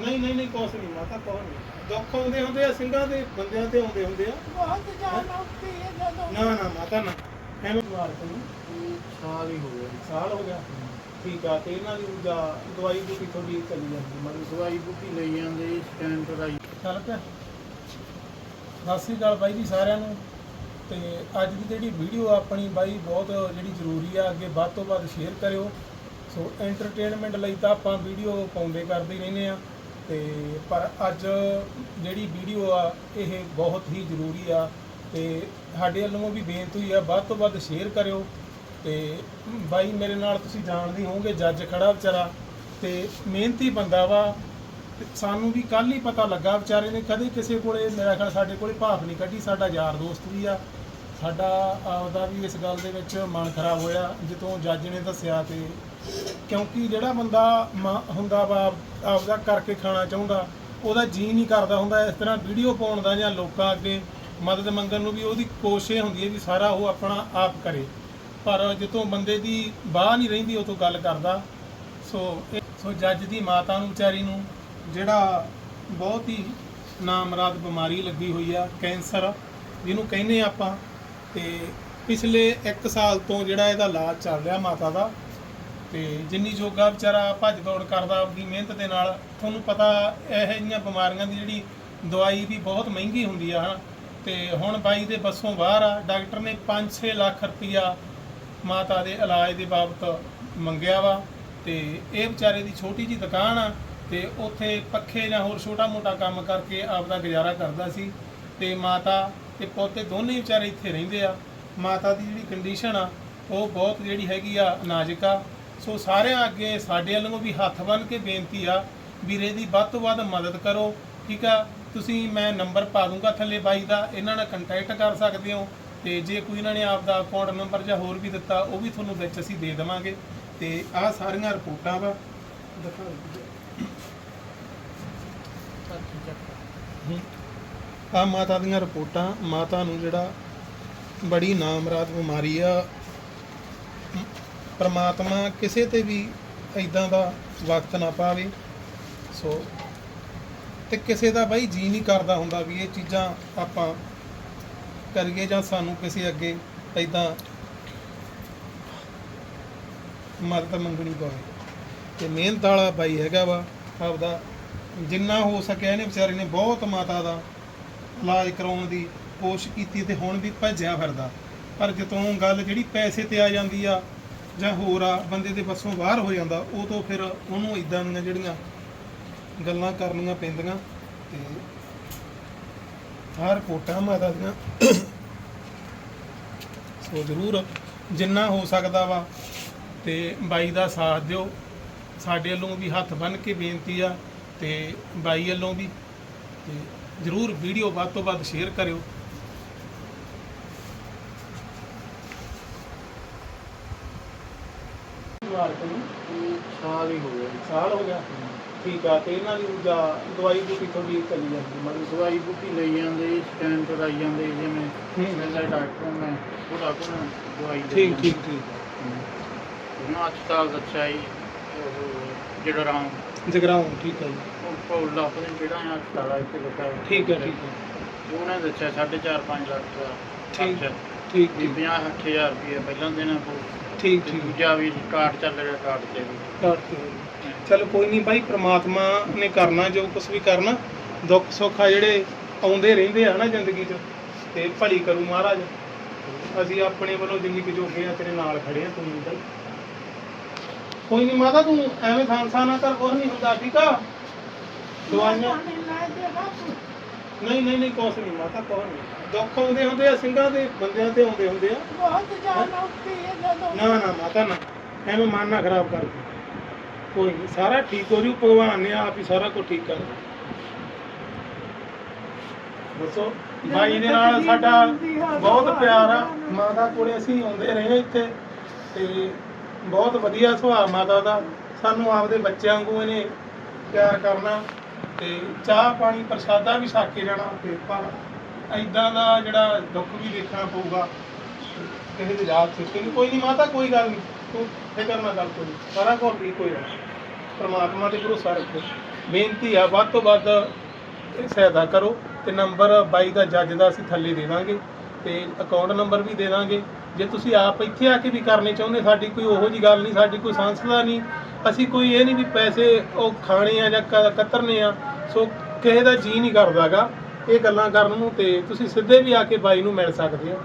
ਨਹੀਂ ਨਹੀਂ ਨਹੀਂ ਕੁਛ ਨਹੀਂ ਮਾਤਾ ਕੁਛ ਨਹੀਂ। ਦੁੱਖ ਆਉਂਦੇ ਹੁੰਦੇ ਆ ਸਿੰਘਾਂ ਦੇ ਬੰਦਿਆਂ ਤੇ ਆਉਂਦੇ ਹੁੰਦੇ ਆ। ਬਹੁਤ ਜਾਨ ਆਉਂਦੀ ਹੈ ਜਦੋਂ। ਨਾ ਨਾ ਮਾਤਾ ਨਾ। ਐਵੇਂ ਮਾਰ ਤੈਨੂੰ ਸਾਲ ਹੀ ਹੋ ਗਿਆ। ਸਾਲ ਹੋ ਗਿਆ। ਠੀਕ ਆ ਤੇ ਇਹਨਾਂ ਦੀ ਦੂਜਾ ਦਵਾਈ ਬੂਟੀ ਥੋੜੀ ਚੱਲੀ ਜਾਂਦੀ? ਮਨ ਦਵਾਈ ਬੂਟੀ ਲਈ ਜਾਂਦੇ ਸਕੈਨ ਕਰਾਈ ਚੱਲ ਪਿਆ। ਸਤਿ ਸ੍ਰੀ ਅਕਾਲ ਬਾਈ ਜੀ ਸਾਰਿਆਂ ਨੂੰ। ਤੇ ਅੱਜ ਦੀ ਜਿਹੜੀ ਵੀਡੀਓ ਆਪਣੀ ਬਾਈ ਬਹੁਤ ਜਿਹੜੀ ਜ਼ਰੂਰੀ ਆ ਅੱਗੇ ਵੱਧ ਤੋਂ ਵੱਧ ਸ਼ੇਅਰ ਕਰਿਓ। ਸੋ ਐਂਟਰਟੇਨਮੈਂਟ ਲਈ ਤਾਂ ਆਪਾਂ ਵੀਡੀਓ ਪਾਉਂਦੇ ਕਰਦੇ ਹੀ ਰਹਿੰਦੇ ਆ। ਤੇ ਪਰ ਅੱਜ ਜਿਹੜੀ ਵੀਡੀਓ ਆ, ਇਹ ਬਹੁਤ ਹੀ ਜ਼ਰੂਰੀ ਆ ਤੇ ਸਾਡੇ ਵੱਲੋਂ ਵੀ ਬੇਨਤੀ ਆ, ਵੱਧ ਤੋਂ ਵੱਧ ਸ਼ੇਅਰ ਕਰਿਓ ਤੇ ਬਾਈ ਮੇਰੇ ਨਾਲ ਤੁਸੀਂ ਜਾਣਦੇ ਹੋਵੋਗੇ, ਜੱਜ ਖੜਾ ਵਿਚਾਰਾ ਤੇ ਮਿਹਨਤੀ ਬੰਦਾ ਵਾ ਤੇ ਸਾਨੂੰ ਵੀ ਕੱਲ ਹੀ ਪਤਾ ਲੱਗਾ ਵਿਚਾਰੇ ਨੇ, ਕਦੇ ਕਿਸੇ ਕੋਲੇ ਮੇਰਾ ਖਿਆਲ ਸਾਡੇ ਕੋਲੇ ਭਾਫ ਨਹੀਂ ਕੱਢੀ, ਸਾਡਾ ਯਾਰ ਦੋਸਤ ਵੀ ਆ ਸਾਡਾ ਆਪਦਾ ਵੀ ਇਸ ਗੱਲ ਦੇ ਵਿੱਚ ਮਨ ਖਰਾਬ ਹੋਇਆ ਜਦੋਂ ਜੱਜ ਨੇ ਦੱਸਿਆ ਤੇ ਕਿਉਂਕਿ ਜਿਹੜਾ ਬੰਦਾ ਮ- ਹੁੰਦਾ ਵਾ, ਆਪਦਾ ਕਰਕੇ ਖਾਣਾ ਚਾਹੁੰਦਾ, ਉਹਦਾ ਜੀ ਨਹੀਂ ਕਰਦਾ ਹੁੰਦਾ, ਇਸ ਤਰ੍ਹਾਂ ਵੀਡੀਓ ਪਾਉਣ ਦਾ ਜਾਂ ਲੋਕਾਂ ਅੱਗੇ ਮਦਦ ਮੰਗਣ ਨੂੰ ਵੀ ਉਹਦੀ ਕੋਸ਼ਿਸ਼ ਹੁੰਦੀ ਹੈ ਵੀ ਸਾਰਾ ਉਹ ਆਪਣਾ ਆਪ ਕਰੇ। ਪਰ ਜਦੋਂ ਬੰਦੇ ਦੀ ਬਾਹ ਨਹੀਂ ਰਹਿੰਦੀ, ਉਹ ਤੋਂ ਗੱਲ ਕਰਦਾ। ਸੋ ਇਹ- ਸੋ ਜੱਜ ਦੀ ਮਾਤਾ ਨੂੰ, ਵਿਚਾਰੀ ਨੂੰ ਜਿਹੜਾ ਬਹੁਤ ਹੀ ਨਾਮਰਾਦ ਬਿਮਾਰੀ ਲੱਗੀ ਹੋਈ ਆ, ਕੈਂਸਰ, ਜਿਹਨੂੰ ਕਹਿੰਦੇ ਆ ਆਪਾਂ ਤੇ ਪਿਛਲੇ 1 ਸਾਲ ਤੋਂ ਜਿਹੜਾ ਇਹਦਾ ਇਲਾਜ ਚੱਲ ਰਿਹਾ ਮਾਤਾ ਦਾ, ਤੇ ਜਿੰਨੀ ਜੋਗਾ ਵਿਚਾਰਾ ਭੱਜ ਦੌੜ ਕਰਦਾ ਆਪਦੀ ਮਿਹਨਤ ਦੇ ਨਾਲ, ਤੁਹਾਨੂੰ ਪਤਾ ਇਹੋ ਜਿਹੀਆਂ ਬਿਮਾਰੀਆਂ ਦੀ ਜਿਹੜੀ ਦਵਾਈ ਵੀ ਬਹੁਤ ਮਹਿੰਗੀ ਹੁੰਦੀ ਆ, ਹਨਾ? ਤੇ ਹੁਣ ਬਾਈ ਦੇ ਬੱਸੋਂ ਬਾਹਰ ਆ, ਡਾਕਟਰ ਨੇ 5-6 ਲੱਖ ਰੁਪਈਆ ਮਾਤਾ ਦੇ ਇਲਾਜ ਦੇ ਬਾਬਤ ਮੰਗਿਆ ਵਾ, ਤੇ ਇਹ ਵਿਚਾਰੇ ਦੀ ਛੋਟੀ ਜੀ ਦੁਕਾਨ ਆ, ਤੇ ਉੱਥੇ ਪੱਖੇ ਜਾਂ ਹੋਰ ਛੋਟਾ ਮੋਟਾ ਕੰਮ ਕਰਕੇ ਆਪਦਾ ਗੁਜ਼ਾਰਾ ਕਰਦਾ ਸੀ, ਤੇ ਮਾਤਾ ਤੇ ਪੋਤੇ ਦੋਨੇ ਹੀ ਵਿਚਾਰੇ ਇੱਥੇ ਰਹਿੰਦੇ ਆ। ਮਾਤਾ ਦੀ ਜਿਹੜੀ ਕੰਡੀਸ਼ਨ ਆ ਉਹ ਬਹੁਤ ਜਿਹੜੀ ਹੈਗੀ ਆ ਨਾਜ਼ੁਕ ਆ। ਸੋ ਸਾਰਿਆਂ ਅੱਗੇ ਸਾਡੇ ਵੱਲੋਂ ਵੀ ਹੱਥ ਬੰਨ ਕੇ ਬੇਨਤੀ ਆ ਵੀਰੇ ਦੀ ਵੱਧ ਤੋਂ ਵੱਧ ਮਦਦ ਕਰੋ ਠੀਕ ਆ? ਤੁਸੀਂ ਮੈਂ ਨੰਬਰ ਪਾ ਦੂੰਗਾ ਥੱਲੇ ਬਾਈ ਦਾ ਇਹਨਾਂ ਨਾਲ ਕੰਟੈਕਟ ਕਰ ਸਕਦੇ ਹੋ। ਤੇ ਜੇ ਕੋਈ ਇਹਨਾਂ ਨੇ ਆਪਦਾ ਅਕਾਊਂਟ ਨੰਬਰ ਜਾਂ ਹੋਰ ਵੀ ਦਿੱਤਾ ਉਹ ਵੀ ਤੁਹਾਨੂੰ ਵਿੱਚ ਅਸੀਂ ਦੇ ਦੇਵਾਂਗੇ। ਤੇ ਆਹ ਸਾਰੀਆਂ ਰਿਪੋਰਟਾਂ ਵਾ। ਦਿਖਾ ਦਿਓ। ਆ ਮਾਤਾ ਦੀਆਂ ਰਿਪੋਰਟਾਂ, ਮਾਤਾ ਨੂੰ ਜਿਹੜਾ ਬੜੀ ਨਾਮਰਾਦ ਬਿਮਾਰੀ ਆ, ਪਰਮਾਤਮਾ ਕਿਸੇ ਤੇ ਵੀ ਇਦਾਂ ਦਾ ਵਕਤ ਨਾ ਪਾਵੇ। ਸੋ, ਤੇ ਕਿਸੇ ਦਾ ਬਾਈ ਜੀ ਨਹੀਂ ਕਰਦਾ ਹੁੰਦਾ ਵੀ ਇਹ ਚੀਜ਼ਾਂ ਆਪਾਂ ਕਰੀਏ ਜਾਂ ਸਾਨੂੰ ਕਿਸੇ ਅੱਗੇ ਇਦਾਂ ਮਦਦ ਮੰਗਣੀ ਪਵੇ। ਤੇ ਮਿਹਨਤ ਵਾਲਾ ਬਾਈ ਹੈਗਾ ਵਾ, ਆਪਦਾ ਜਿੰਨਾ ਹੋ ਸਕਿਆ ਇਹਨੇ ਵਿਚਾਰੇ ਨੇ ਬਹੁਤ ਮਾਤਾ ਦਾ ਇਲਾਜ ਕਰਾਉਣ ਦੀ ਕੋਸ਼ਿਸ਼ ਕੀਤੀ ਤੇ ਹੁਣ ਵੀ ਭੱਜਿਆ ਫਿਰਦਾ। ਪਰ ਜਦੋਂ ਗੱਲ ਜਿਹੜੀ ਪੈਸੇ ਤੇ ਆ ਜਾਂਦੀ ਆ ਜਾਂ ਹੋਰ ਆ, ਬੰਦੇ ਦੇ ਬੱਸੋਂ ਬਾਹਰ ਹੋ ਜਾਂਦਾ ਉਹ ਤੋਂ ਫਿਰ ਉਹਨੂੰ ਇਦਾਂ ਦੀਆਂ ਜਿਹੜੀਆਂ ਗੱਲਾਂ ਕਰਨੀਆਂ ਪੈਂਦੀਆਂ ਤੇ ਹਰ ਕੋਟਾ ਮਾਤਾ ਦੀਆਂ ਸੋ ਜ਼ਰੂਰ ਜਿੰਨਾ ਹੋ ਸਕਦਾ ਵਾ ਤੇ ਬਾਈ ਦਾ ਸਾਥ ਦਿਓ। ਸਾਡੇ ਵੱਲੋਂ ਵੀ ਹੱਥ ਬੰਨ ਕੇ ਬੇਨਤੀ ਆ ਤੇ ਬਾਈ ਵੱਲੋਂ ਵੀ ਤੇ ਜ਼ਰੂਰ ਵੀਡੀਓ ਵੱਧ ਤੋਂ ਵੱਧ ਸ਼ੇਅਰ ਕਰਿਓ। ਸਾਲ ਹੀ ਹੋ ਗਿਆ ਜੀ। ਸਾਲ ਹੋ ਗਿਆ? ਠੀਕ ਆ ਤੇ ਇਹਨਾਂ ਦੀ ਦੂਜਾ ਦਵਾਈ ਬੂਟੀ ਥੋੜੀ ਚੱਲੀ ਜਾਂਦੀ? ਮਨ ਦਵਾਈ ਬੂਟੀ ਲਈ ਜਾਂਦੇ ਸਕੈਨ ਕਰਾਈ ਜਾਂਦੇ ਜਿਵੇਂ ਹੂੰ। ਡਾਕਟਰ ਨੇ ਉਹਦਾ ਕੋਲ ਦਵਾਈ ਦੇ ਠੀਕ। ਠੀਕ ਉਹ ਜਿਹੜਾ ਰਾਮ ਜਗਰਾਉਂ ਠੀਕ ਹੈ ਜੀ। ਉਹ ਪੌਲਾ ਆਪਣੇ ਜਿਹੜਾ ਹੈ ਹਸਪਤਾਲ ਆ ਇੱਥੇ ਲੱਗਾ। ਠੀਕ ਹੈ ਠੀਕ ਹੈ। ਉਹਨੇ ਦੱਸਿਆ 4.5 5 ਲੱਖ ਦਾ ਠੀਕ ਖਰਚਾ। ਠੀਕ ਵੀ ਠੀਕ। 50 ਹਜ਼ਾਰ ਰੁਪਏ ਪਹਿਲਾਂ ਦੇਣਾ ਪਊ। ਠੀਕ ਤੇ ਠੀਕ। ਦੂਜਾ ਵੀ ਕਾਰਡ ਚੱਲ ਰਿਹਾ ਕਾਰਡ ਤੇ ਵੀ। ਹੋਈ। ਚਲ ਕੋਈ ਨਹੀਂ ਭਾਈ ਪ੍ਰਮਾਤਮਾ ਨੇ ਕਰਨਾ ਜੋ ਕੁਝ ਵੀ ਕਰਨਾ ਦੁੱਖ ਸੁੱਖ ਆ ਜਿਹੜੇ ਆਉਂਦੇ ਰਹਿੰਦੇ ਆ ਨਾ ਜ਼ਿੰਦਗੀ 'ਚ ਤੇ ਭਲੀ ਕਰੂ ਮਹਾਰਾਜ। ਅਸੀਂ ਆਪਣੇ ਵੱਲੋਂ ਜਿੰਨੀ ਕੁ ਜੋਗੇ ਆ ਤੇਰੇ ਨਾਲ ਖੜੇ ਆ ਤੂੰ ਨਹੀਂ ਕੋਈ ਨਹੀਂ ਮਾਤਾ ਤੂੰ ਐਵੇਂ ਖਾਂਸਾ ਨਾ ਕਰ ਕੁਝ ਨਹੀਂ ਹੁੰਦਾ ਠੀਕ ਆ? ਦਵਾਈਆਂ ਨਹੀਂ ਨਹੀਂ ਨਹੀਂ ਕੁਛ ਨਹੀਂ ਮਾਤਾ ਕੁਛ ਨਹੀਂ ਦੁੱਖ ਆਉਂਦੇ ਹੁੰਦੇ ਆ ਸਿੰਘਾਂ ਦੇ ਬੰਦਿਆਂ ਤੇ ਆਉਂਦੇ ਹੁੰਦੇ ਆ। ਬਹੁਤ ਜਾਨ ਆਉਂਦੀ ਹੈ ਜਦੋਂ। ਨਾ ਨਾ ਮਾਤਾ ਨਾ। ਐਵੇਂ ਮਨ ਨਾ ਖਰਾਬ ਕਰ। ਕੋਈ ਨਹੀਂ ਸਾਰਾ ਠੀਕ ਹੋ ਜੂ ਭਗਵਾਨ ਨੇ ਆਪ ਹੀ ਸਾਰਾ ਕੁਝ ਠੀਕ ਕਰ ਦੱਸੋ ਭਾਈ ਦੇ ਨਾਲ ਸਾਡਾ ਬਹੁਤ ਪਿਆਰ ਆ। ਮਾਤਾ ਕੋਲੇ ਅਸੀਂ ਆਉਂਦੇ ਰਹੇ ਇੱਥੇ ਤੇ ਬਹੁਤ ਵਧੀਆ ਸੁਭਾਅ ਮਾਤਾ ਦਾ। ਸਾਨੂੰ ਆਪਦੇ ਬੱਚਿਆਂ ਵਾਂਗੂ ਇਹਨੇ ਪਿਆਰ ਕਰਨਾ ਤੇ ਚਾਹ ਪਾਣੀ ਪ੍ਰਸ਼ਾਦਾ ਵੀ ਛਕ ਕੇ ਜਾਣਾ ਤੇ ਪਰ ਐਦਾਂ ਦਾ ਜਿਹੜਾ ਦੁੱਖ ਵੀ ਦੇਖਣਾ ਪਊਗਾ, ਕਿਸੇ ਦੇ ਯਾਦ ਸਿੱਤੇ ਨਹੀਂ ਕੋਈ ਨਹੀਂ ਮਾਤਾ, ਕੋਈ ਗੱਲ ਨਹੀਂ ਤੂੰ ਫਿਕਰ ਨਾ ਕਰ ਕੋਈ। ਸਾਰਾ ਕੁਝ ਠੀਕ ਹੋ ਜਾਣਾ ਪ੍ਰਮਾਤਮਾ ਤੇ ਭਰੋਸਾ ਰੱਖੋ। ਬੇਨਤੀ ਆ, ਵੱਧ ਤੋਂ ਵੱਧ ਸਹਾਇਤਾ ਕਰੋ ਤੇ ਨੰਬਰ ਬਾਈ ਦਾ ਜੱਜ ਦਾ ਅਸੀਂ ਥੱਲੇ ਦੇ ਦਾਂਗੇ ਤੇ ਅਕਾਊਂਟ ਨੰਬਰ ਵੀ ਦੇ ਦਾਂਗੇ। ਜੇ ਤੁਸੀਂ ਆਪ ਇੱਥੇ ਆ ਕੇ ਵੀ ਕਰਨੇ ਚਾਹੁੰਦੇ, ਸਾਡੀ ਕੋਈ ਉਹੋ ਜੀ ਗੱਲ ਨਹੀਂ, ਸਾਡੀ ਕੋਈ ਸੰਸਥਾ ਨਹੀਂ, ਅਸੀਂ ਕੋਈ ਇਹ ਨਹੀਂ ਵੀ ਪੈਸੇ ਉਹ ਖਾਣੇ ਆ ਜਾਂ ਕ- ਕਤਰਨੇ ਆ, ਸੋ ਕਿਸੇ ਦਾ ਜੀ ਨਹੀਂ ਕਰਦਾਗਾ, ਇਹ ਗੱਲਾਂ ਕਰਨ ਨੂੰ ਤੇ ਤੁਸੀਂ ਸਿੱਧੇ ਵੀ ਆ ਕੇ ਬਾਈ ਨੂੰ ਮਿਲ ਸਕਦੇ ਹੋ।